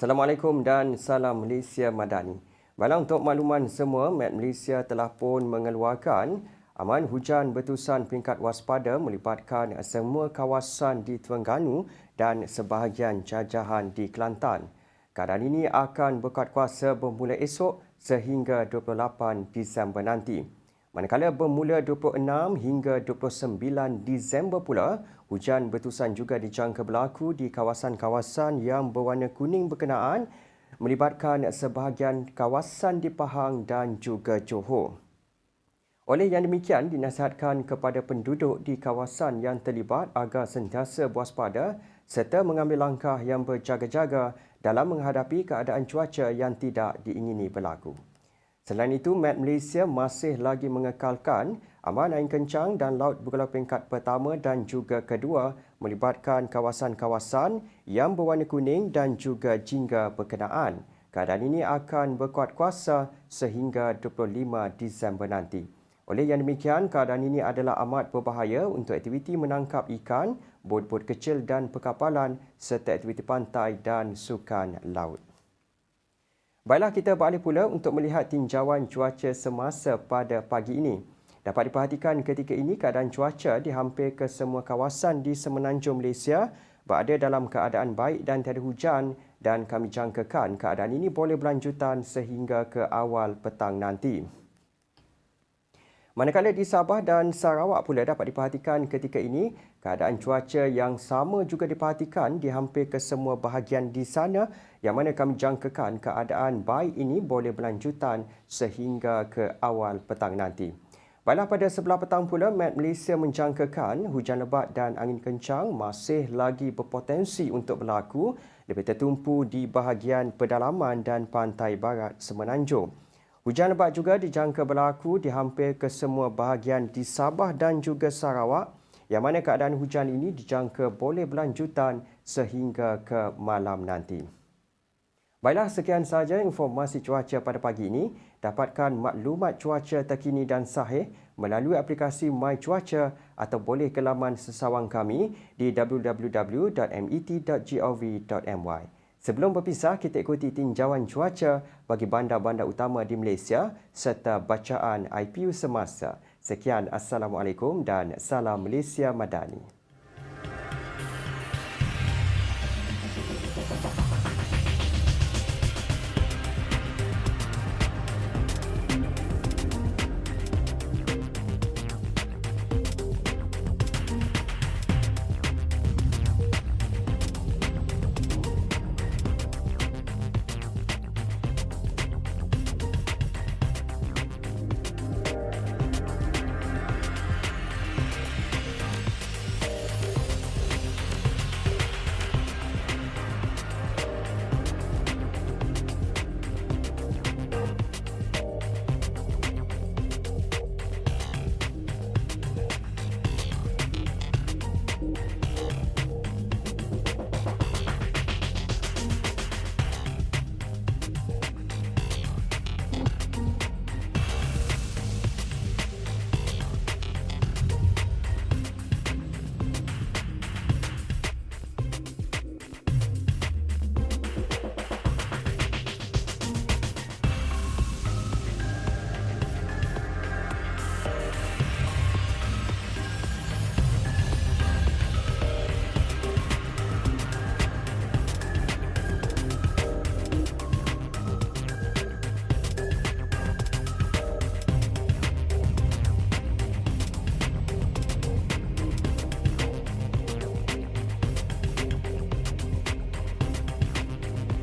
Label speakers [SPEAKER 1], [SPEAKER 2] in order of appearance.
[SPEAKER 1] Assalamualaikum dan salam Malaysia Madani. Baiklah untuk makluman semua, Met Malaysia telah pun mengeluarkan aman hujan bertusan peringkat waspada melibatkan semua kawasan di Terengganu dan sebahagian jajahan di Kelantan. Keadaan ini akan berkuat kuasa bermula esok sehingga 28 Disember nanti. Manakala bermula 26 hingga 29 Disember pula, hujan bertusan juga dijangka berlaku di kawasan-kawasan yang berwarna kuning berkenaan melibatkan sebahagian kawasan di Pahang dan juga Johor. Oleh yang demikian, dinasihatkan kepada penduduk di kawasan yang terlibat agar sentiasa berwaspada serta mengambil langkah yang berjaga-jaga dalam menghadapi keadaan cuaca yang tidak diingini berlaku. Selain itu, Met Malaysia masih lagi mengekalkan aman angin kencang dan laut bergelar peringkat pertama dan juga kedua melibatkan kawasan-kawasan yang berwarna kuning dan juga jingga berkenaan. Keadaan ini akan berkuat kuasa sehingga 25 Disember nanti. Oleh yang demikian, keadaan ini adalah amat berbahaya untuk aktiviti menangkap ikan, bot-bot kecil dan perkapalan serta aktiviti pantai dan sukan laut. Baiklah kita beralih pula untuk melihat tinjauan cuaca semasa pada pagi ini. Dapat diperhatikan ketika ini keadaan cuaca di hampir ke semua kawasan di semenanjung Malaysia berada dalam keadaan baik dan tiada hujan dan kami jangkakan keadaan ini boleh berlanjutan sehingga ke awal petang nanti. Manakala di Sabah dan Sarawak pula dapat diperhatikan ketika ini, keadaan cuaca yang sama juga diperhatikan di hampir ke semua bahagian di sana yang mana kami jangkakan keadaan baik ini boleh berlanjutan sehingga ke awal petang nanti. Baiklah pada sebelah petang pula, Met Malaysia menjangkakan hujan lebat dan angin kencang masih lagi berpotensi untuk berlaku lebih tertumpu di bahagian pedalaman dan pantai barat semenanjung. Hujan lebat juga dijangka berlaku di hampir ke semua bahagian di Sabah dan juga Sarawak yang mana keadaan hujan ini dijangka boleh berlanjutan sehingga ke malam nanti. Baiklah, sekian sahaja informasi cuaca pada pagi ini. Dapatkan maklumat cuaca terkini dan sahih melalui aplikasi My Cuaca atau boleh ke laman sesawang kami di www.met.gov.my. Sebelum berpisah, kita ikuti tinjauan cuaca bagi bandar-bandar utama di Malaysia serta bacaan IPU semasa. Sekian, Assalamualaikum dan Salam Malaysia Madani.